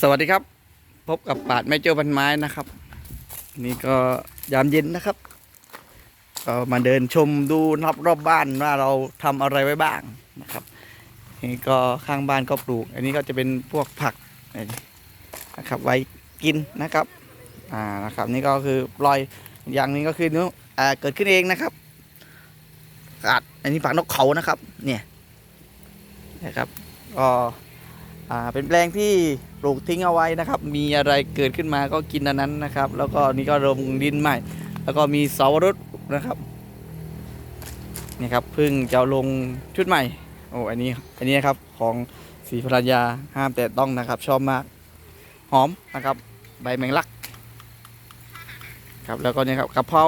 สวัสดีครับ พบกับปาดแม่เจ้าพันไม้นะครับ นี่ก็ยามเย็นนะครับก็มาเดินชมดูรอบรอบบ้านว่าเราทำอะไรไว้บ้างนะครับนี่ก็ข้างบ้านก็ปลูก อันนี้ก็จะเป็นพวกผักนะครับ ไว้กินนะครับอ่านะครับนี่ก็คือปล่อยอย่างนี้ก็คือเนื้อ่าเกิดขึ้นเองนะครับกัดอันนี้ฝักนกเขานะครับ เนี่ยนะครับก็ อ่าเป็นแปลงที่ปลูกทิ้งเอาไว้นะครับ มีอะไรเกิดขึ้นมาก็กินอันนั้นนะครับ แล้วก็นี่ก็ลงดินใหม่ แล้วก็มีเสาวรสนะครับนี่ครับพิ่งจะลงชุดใหม่โอ้อันนี้อันนี้ครับของสีภรรยาห้ามแต่ต้องนะครับ ชอบมาก หอมนะครับ ใบแมงลักครับแล้วก็เนี่ยครับกะเพรา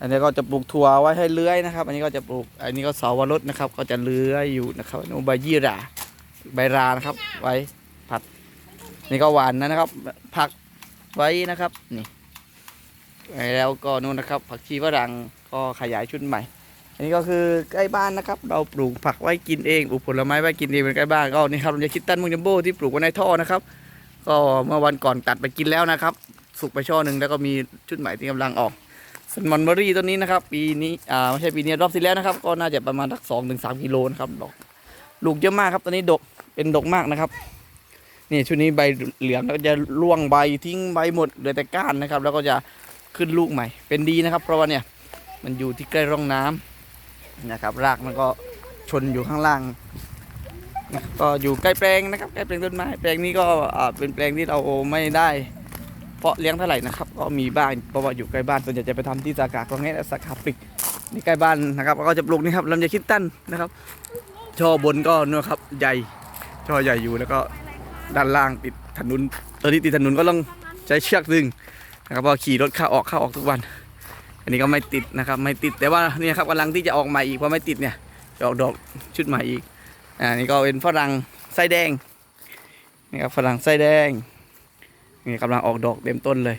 อันนี้ก็จะปลูกถั่วไว้ให้เลื้อยนะครับ อันนี้ก็จะปลูกอันนี้ก็เสาวรสนะครับ ก็จะเลื้อยอยู่นะครับอนนู้นใบยี่หร่า ใบรานะครับ ไว้ผัด นี่ก็หวานนะครับ ผักไว้นะครับ นี่แล้วก็นู่นนะครับ ผักชีฝรั่งก็ขยายชุดใหม่ อันนี้ก็คือใกล้บ้านนะครับ เราปลูกผักไว้กินเองปลูกผลไม้ไว้กินเองเป็นใกล้บ้านก็นี่ครับเราจะคิดตันมุงจัมโบ้ที่ปลูกไว้ในท่อนะครับ ก็เมื่อวันก่อนตัดไปกินแล้วนะครับ สุกไปช่อหนึ่งแล้วก็มีชุดใหม่ที่กำลังออกสมอนเบอรี่ต้นนี้นะครับ ปีนี้อ่าไม่ใช่ปีนี้รอบที่แล้วนะครับ ก็น่าจะประมาณสักสองถึงสามกิโลนะครับดอก ลูกเยอะมากครับตอนนี้ดกเป็นดกมากนะครับนี่ชุดนี้ใบเหลืองแล้วก็จะร่วงใบทิ้งใบหมดเหลือแต่ก้านนะครับ แล้วก็จะขึ้นลูกใหม่ เป็นดีนะครับ เพราะว่าเนี่ยมันอยู่ที่ใกล้ร่องน้ำนะครับ รากมันก็ชนอยู่ข้างล่างนะก็อยู่ใกล้แปลงนะครับใกล้แปลงต้นไม้แปลงนี้ก็เป็นแปลงที่เราไม่ได้เพาะเลี้ยงเท่าไหร่นะครับก็มีบ้านเพราะว่าอยู่ใกล้บ้านส่วนใหญ่จะไปทำที่สาขาของแง่และสาขาปลีกนี่ใกล้บ้านนะครับก็จะปลูกนี่ครับลำไยคิดตั้นนะครับ ช่อบนก็เนี่ครับใหญ่ช่อใหญ่อยู่แล้วก็ด้านล่างติดถนนตอนนี้ติดถนนก็ต้องใช้เชือกดึงนะครับพอขี่รถเข้าออกเข้าออกทุกวัน อันนี้ก็ไม่ติดนะครับไม่ติดแต่ว่านี่ครับกำลังที่จะออกใหม่อีกเพราะไม่ติดเนี่ยจะออกดอกชุดใหม่อีกอ่านี่ก็เป็นฝรั่งไส้แดงนี่ครับฝรั่งไส้แดงนี่กำลังออกดอกเต็มต้นเลย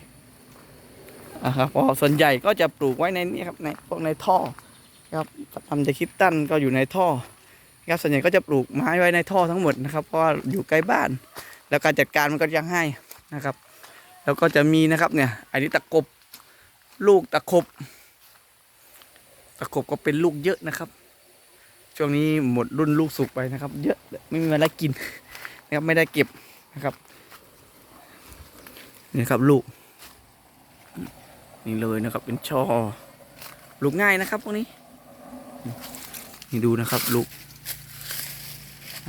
นะครับพอส่วนใหญ่ก็จะปลูกไว้ในนี่ครับในพวกในท่อครับทำจะคิดตั้นก็อยู่ในท่อ ครับส่วนใหญ่ก็จะปลูกไม้ไว้ในท่อทั้งหมดนะครับ เพราะว่าอยู่ใกล้บ้าน แล้วการจัดการมันก็ยังให้นะครับ แล้วก็จะมีนะครับเนี่ย อันนี้ตะกบลูกตะขบตะขบก็เป็นลูกเยอะนะครับ ช่วงนี้หมดรุ่นลูกสุกไปนะครับ เยอะไม่มีอะไรกินนะครับไม่ได้เก็บนะครับนี่ครับลูก นี่เลยนะครับ เป็นช่อ ลูกง่ายนะครับพวกนี้ นี่ดูนะครับ ลูก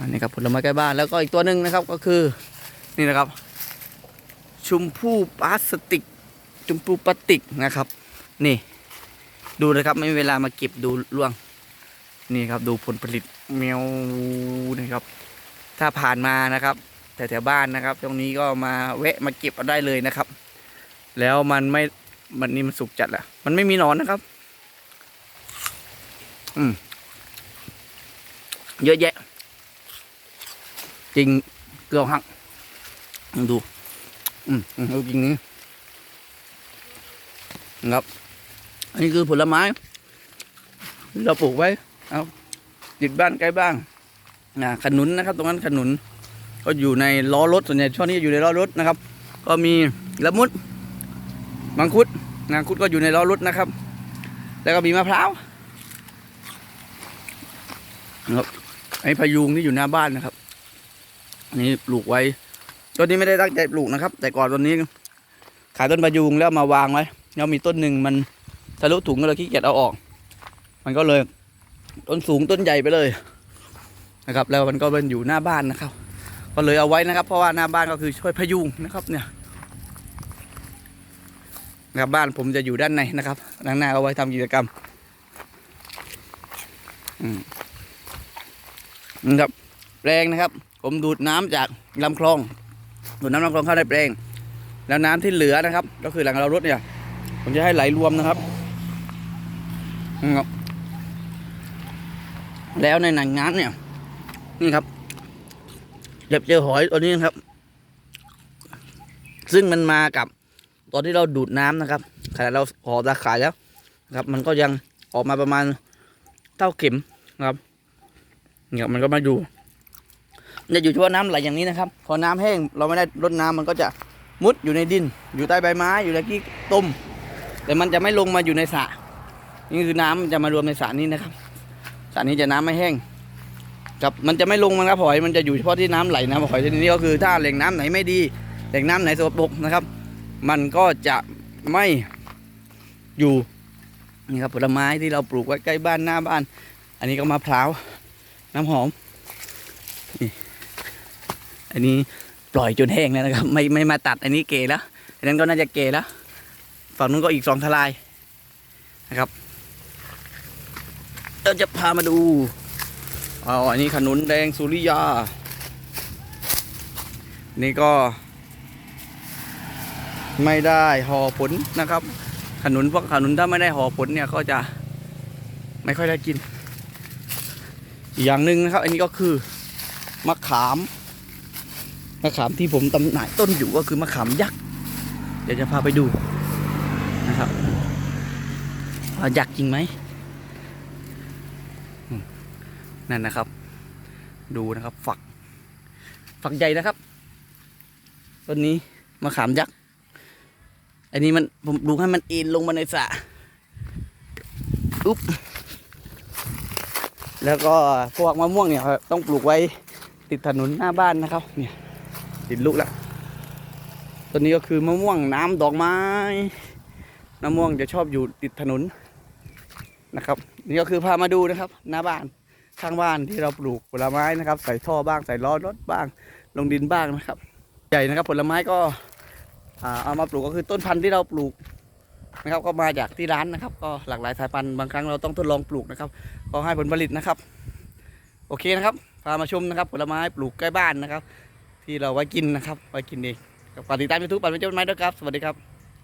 อันนี้ครับผลไม้ใกล้บ้านแล้วก็อีกตัวหนึ่งนะครับก็คือนี่นะครับ ชมพู่พลาสติก ชมพู่พลาสติกนะครับ นี่ ดูนะครับไม่มีเวลามาเก็บดูล่วง นี่ครับดูผลผลิตเมียวนะครับ ถ้าผ่านมานะครับแถวๆบ้านนะครับ ตรงนี้ก็มาแวะมาเก็บเอาได้เลยนะครับ แล้วมันไม่มันนี่มันสุกจัดแหละมันไม่มีหนอนนะครับ อืมเยอะแยะ จริงเกลือหักดู อืมอืมดูจริงนี่นะครับ อันนี้คือผลไม้ เราปลูกไว้ เอาติดบ้านใกล้บ้านนะขนุนนะครับ ตรงนั้นขนุน ก็อยู่ในล้อรถส่วนใหญ่ช่วงนี้อยู่ในล้อรถนะครับ ก็มีละมุดมังคุดมังคุดก็อยู่ในล้อรถนะครับ แล้วก็มีมะพร้าวนะครับไอ้พายุงที่อยู่หน้าบ้านนะครับ อันนี่ปลูกไว้ต้นนี้ไม่ได้ตั้งใจปลูกนะครับ แต่ก่อนต้นนี้ ขายต้นพายุงแล้วมาวางไว้แล้วมีต้นหนึ่งมันทะลุถุงก็เลยขี้เกียจเอาออก มันก็เลยต้นสูงต้นใหญ่ไปเลยนะครับ แล้วมันก็เป็นอยู่หน้าบ้านนะครับ ก็เลยเอาไว้นะครับ เพราะว่าหน้าบ้านก็คือช่วยพยุงนะครับเนี่ยนะครับบ้านผมจะอยู่ด้านในนะครับด้านหน้าเอาไว้ทำกิจกรรมอืมนะครับแปลงนะครับ ผมดูดน้ำจากลำคลอง ดูดน้ำลำคลองเข้าในแปลง แล้วน้ำที่เหลือนะครับ ก็คือหลังเรารถเนี่ย ผมจะให้ไหลรวมนะครับแล้วในหนังน้ำเนี่ย นี่ครับเด็บเจอหอยตัวนี้นะครับ ซึ่งมันมากับ ตอนที่เราดูดน้ำนะครับขณะเราห่อตาข่ายแล้วครับ มันก็ยังออกมาประมาณเท่าเข็มครับเนี่ยมันก็มาอยู่ จะอยู่เฉพาะน้ำไหลอย่างนี้นะครับ พอน้ำแห้งเราไม่ได้รดน้ำมันก็จะมุดอยู่ในดิน อยู่ใต้ใบไม้อยู่ในที่ต้มแต่มันจะไม่ลงมาอยู่ในสระนี่คือน้ำมันจะมารวมในสระนี้นะครับสระนี้จะน้ำไม่แห้งกับมันจะไม่ลงมันครับหอยมันจะอยู่เฉพาะที่น้ำไหลนะหอยชนิดนี้ก็คือถ้าแหล่งน้ำไหนไม่ดี แหล่งน้ำไหนสกปรกนะครับ มันก็จะไม่อยู่นี่ครับผลไม้ที่เราปลูกไว้ใกล้บ้านหน้าบ้าน อันนี้ก็มะพร้าวน้ำหอมนี่ อันนี้ปล่อยจนแห้งแล้วนะครับ ไม่ไม่มาตัดอันนี้เกแล้วอันนั้นก็น่าจะเกแล้วฝั่งนู้นก็อีกสองทลายนะครับเราจะพามาดูอ๋ออันนี้ขนุนแดงสุริยา นี่ก็ ไม่ได้ห่อผลนะครับ ขนุนพวกขนุนถ้าไม่ได้ห่อผลเนี่ยก็จะไม่ค่อยได้กิน อีกอย่างหนึ่งนะครับ อันนี้ก็คือมะขาม มะขามที่ผมตำหน่ายต้นอยู่ก็คือมะขามยักษ์เดี๋ยวจะพาไปดูนะครับว่ายักษ์จริงไหมอืมนั่นนะครับ ดูนะครับฝัก ฝักใหญ่นะครับต้นนี้มะขามยักษ์อันนี้มันผมดูให้มันเอ็นลงมาในสระอุ๊บแล้วก็พวกมะม่วงเนี่ยต้องปลูกไว้ติดถนนหน้าบ้านนะครับเนี่ย ติดลูกแล้วต้นนี้ก็คือมะม่วงน้ำดอกไม้มะม่วงจะชอบอยู่ติดถนนนะครับ นี่ก็คือพามาดูนะครับ หน้าบ้านข้างบ้านที่เราปลูกผลไม้นะครับ ใส่ท่อบ้างใส่ล้อรถบ้าง ลงดินบ้างนะครับ ใหญ่นะครับผลไม้ก็เอามาปลูกก็คือต้นพันธุ์ที่เราปลูกนะครับ ก็มาจากที่ร้านนะครับ ก็หลากหลายสายพันธุ์บางครั้งเราต้องทดลองปลูกนะครับ ก็ให้ผลผลิตนะครับ โอเคนะครับพามาชมนะครับ ผลไม้ปลูกใกล้บ้านนะครับ ที่เราไว้กินนะครับไว้กินเองฝากติดตามยูทูบปันเป็นเจ้าไม้ด้วยครับ สวัสดีครับ